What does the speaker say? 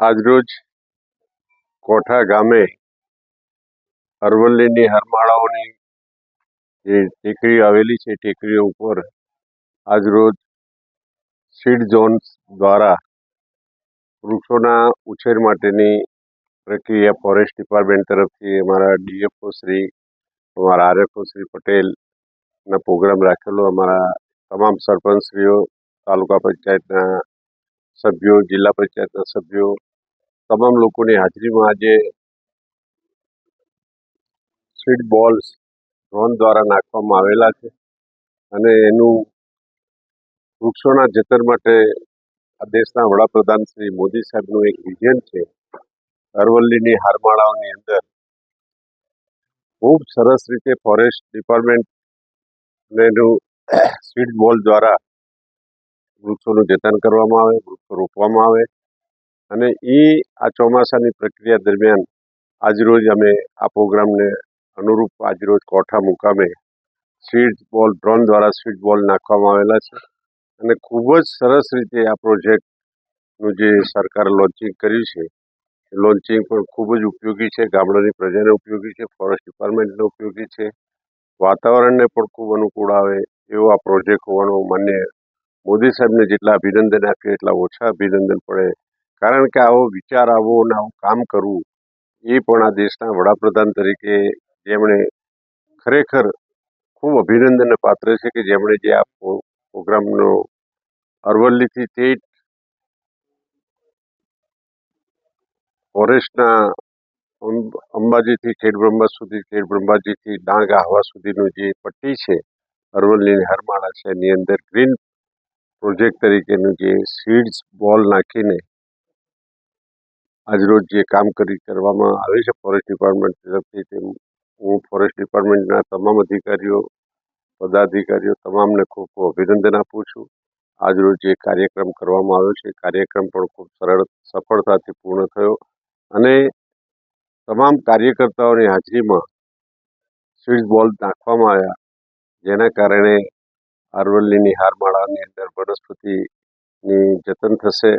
આજરોજ કોઠા ગામે અરવલ્લીની હરમાળાઓની જે ટેકરી આવેલી છે, ટેકરીઓ ઉપર આજરોજ સીડ ઝોન્સ દ્વારા વૃક્ષોના ઉછેર માટેની પ્રક્રિયા ફોરેસ્ટ ડિપાર્ટમેન્ટ તરફથી અમારા ડીએફઓ શ્રી, અમારા આરએફઓ શ્રી પટેલના પ્રોગ્રામ રાખેલો, અમારા તમામ સરપંચશ્રીઓ, તાલુકા પંચાયતના સભ્યો, જિલ્લા પંચાયતના સભ્યો, તમામ લોકોની હાજરીમાં આજે સ્વીટ બોલ્સ ડ્રોન દ્વારા નાખવામાં આવેલા છે અને એનું વૃક્ષોના જતન માટે આ દેશના વડાપ્રધાન શ્રી મોદી સાહેબનું એક વિઝન છે. અરવલ્લીની હારમાળાઓની અંદર ખૂબ સરસ રીતે ફોરેસ્ટ ડિપાર્ટમેન્ટ એનું સ્વીટ બોલ દ્વારા વૃક્ષોનું જતન કરવામાં આવે, વૃક્ષો રોપવામાં આવે અને એ આ ચોમાસાની પ્રક્રિયા દરમિયાન આજરોજ અમે આ પ્રોગ્રામને અનુરૂપ આજરોજ કોઠા મુકામે સ્વીટ બોલ ડ્રોન દ્વારા સ્વીટ બોલ નાખવામાં આવેલા છે અને ખૂબ જ સરસ રીતે આ પ્રોજેક્ટનું જે સરકારે લોન્ચિંગ કર્યું છે લોન્ચિંગ પણ ખૂબ જ ઉપયોગી છે, ગામડાની પ્રજાને ઉપયોગી છે, ફોરેસ્ટ ડિપાર્ટમેન્ટને ઉપયોગી છે, વાતાવરણને પણ ખૂબ અનુકૂળ આવે એવો આ પ્રોજેક્ટ હોવાનો માન્ય મોદી સાહેબને જેટલા અભિનંદન આપીએ એટલા ઓછા અભિનંદન પડે. કારણ કે આવો વિચાર, આવો અને આવું કામ કરવું, એ પણ આ દેશના વડાપ્રધાન તરીકે જેમણે ખરેખર ખૂબ અભિનંદનને પાત્ર છે કે જેમણે જે આ પ્રોગ્રામનો અરવલ્લીથી તે ફોરેસ્ટના અંબાજીથી ખેડબ્રહ્મા સુધી ખેડબ્રહ્માજીથી ડાંગ આહવા સુધીનું જે પટ્ટી છે, અરવલ્લીની હરમાળા છે, એની અંદર ગ્રીન પ્રોજેક્ટ તરીકેનું જે સીડ્સ બોલ નાખીને આજરોજ જે કામ કરી કરવામાં આવે છે ફોરેસ્ટ ડિપાર્ટમેન્ટ તરફથી તે હું ફોરેસ્ટ ડિપાર્ટમેન્ટના તમામ અધિકારીઓ, પદાધિકારીઓ તમામને ખૂબ ખૂબ અભિનંદન આપું છું. આજરોજ જે કાર્યક્રમ કરવામાં આવ્યો છે, કાર્યક્રમ પણ ખૂબ સરળ, સફળતાથી પૂર્ણ થયો અને તમામ કાર્યકર્તાઓની હાજરીમાં સીડ બોલ નાખવામાં આવ્યા, જેના કારણે અરવલ્લીની હારમાળાની અંદર વનસ્પતિની જતન થશે.